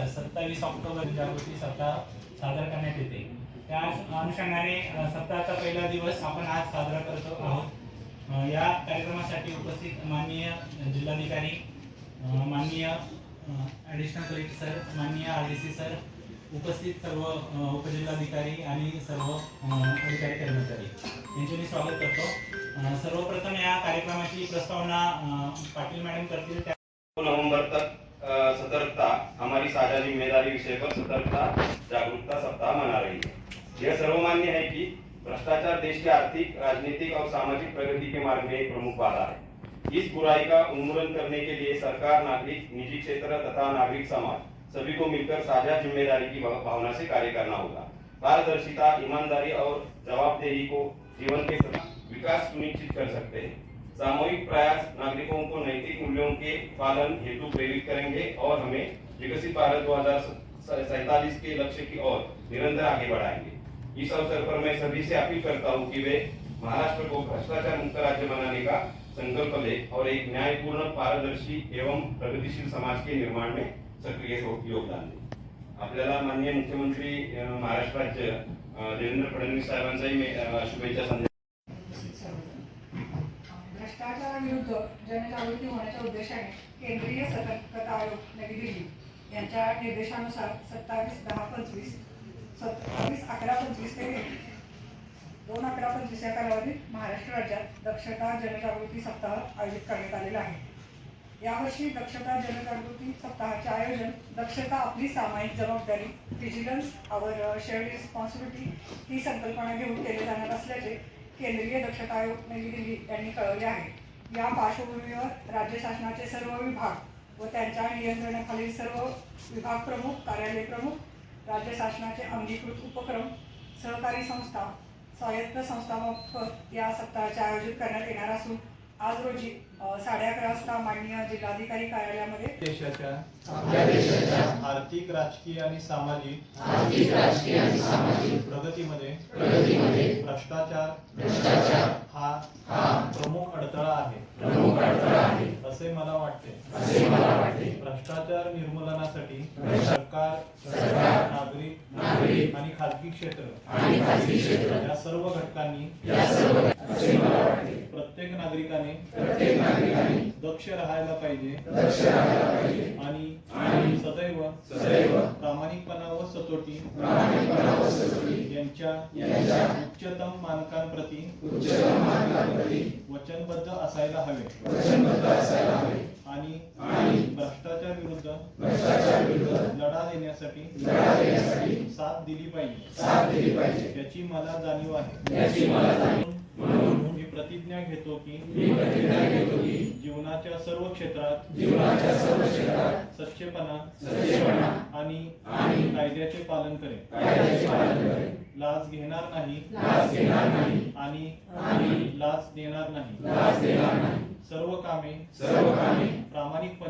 नंतर सत्तावीस ऑक्टोबर जागृती सप्ताह साजरा करण्यात येते. त्या अनुषंगाने सप्ताहाचा पहिला दिवस आपण आज साजरा करतो आहोत. या कार्यक्रमासाठी उपस्थित माननीय जिल्हाधिकारी माननीय ॲडिशनल कलेक्टर सर माननीय आर डी सी सर उपस्थित सर्व उपजिल्हाधिकारी आणि सर्व अधिकारी कर्मचारी. यांचे मी स्वागत करतो. सर्वप्रथम या कार्यक्रमाची प्रस्तावना पाटील मॅडम करतील. त्या नवंबर तक सतर्कता हमारी साझा ज़िम्मेदारी विषय पर सतर्कता, जागरूकता सप्ताह मना रही है। यह सर्वमान्य है कि भ्रष्टाचार देश के आर्थिक, राजनीतिक और सामाजिक प्रगति के मार्ग में एक प्रमुख बाधा है। इस बुराई का उन्मूलन करने के लिए सरकार, नागरिक, निजी क्षेत्र तथा नागरिक समाज सभी को मिलकर साझा ज़िम्मेदारी की भावना से कार्य करना होगा। पारदर्शिता, ईमानदारी और जवाबदेही को जीवन के विकास सुनिश्चित कर सकते हैं। सामूहिक प्रयास नागरिकों को नैतिक मूल्यों के पालन हेतु प्रेरित करेंगे और हमें विकसित भारत दो हजार के लक्ष्य की ओर निरंतर आगे बढ़ाएंगे। इस अवसर पर मैं सभी से अपील करता हूँ कि वे महाराष्ट्र को भ्रष्टाचार मुक्त राज्य बनाने का संकल्प ले और एक न्यायपूर्ण पारदर्शी एवं प्रगतिशील समाज के निर्माण में सक्रिय हो, योगदान दें। आपल्याला माननीय मुख्यमंत्री महाराष्ट्र राज्य देवेंद्र फडणवीस साहेबांचाही शुभेच्छा संदेश भ्रष्टाचाराविरुद्ध जनजागृती होण्याच्या उद्देशाने केंद्रीय सतर्कता आयोग नवी दिल्ली यांच्या निर्देशानुसार सत्तावीस दहा पंचवीस सत्तावीस अकरा पंचवीस ते दोन अकरा पंचवीस या कालावधीत महाराष्ट्र राज्यात दक्षता जनजागृती सप्ताह आयोजित करण्यात आलेला आहे. यावर्षी दक्षता जनजागृती सप्ताहाचे आयोजन दक्षता आपली सामायिक जबाबदारी व्हिजिलन्स आवर शेअर्ड रिस्पॉन्सिबिलिटी ही संकल्पना घेऊन केले जाणार असल्याचे केंद्रीय दक्षता आयोग नवी दिल्ली यांनी कळवले आहे. या पार्श्वभूमीवर राज्य शासनाचे सर्व विभाग व त्यांच्या नियंत्रणाखालील सर्व विभाग प्रमुख कार्यालय प्रमुख राज्य शासनाचे अंगीकृत उपक्रम सहकारी संस्था स्वायत्त संस्थामार्फत या सप्ताहाचे आयोजित करण्यात येणार असून आज रोजी साडे अकरा वाजता माननीय जिल्हाधिकारी कार्यालयामध्ये देशाच्या आर्थिक राजकीय आणि सामाजिक प्रगतीमध्ये भ्रष्टाचार हा प्रमुख अडथळा आहे. असे मला वाटते. भ्रष्टाचार निर्मूलनासाठी सरकार नागरिक आणि खाजगी क्षेत्र या सर्व घटकांनी नागरिकाने दक्ष राहायला पाहिजे. आणि सदैव प्रामाणिकपणा व सचोटी यांच्या उच्चतम मानकांप्रती वचनबद्ध असायला हवे. आणि भ्रष्टाचार विरुद्ध लढा देण्यासाठी साथ दिली पाहिजे. याची मला जाणीव आहे. प्रतिज्ञा घेतो की जीवनाच्या सर्व क्षेत्रात सच्चेपणा आणि कायद्याचे पालन करेन. लाच घेणार नाही आणि लाच देणार नाही. सर्व कामे प्रामाणिकपणे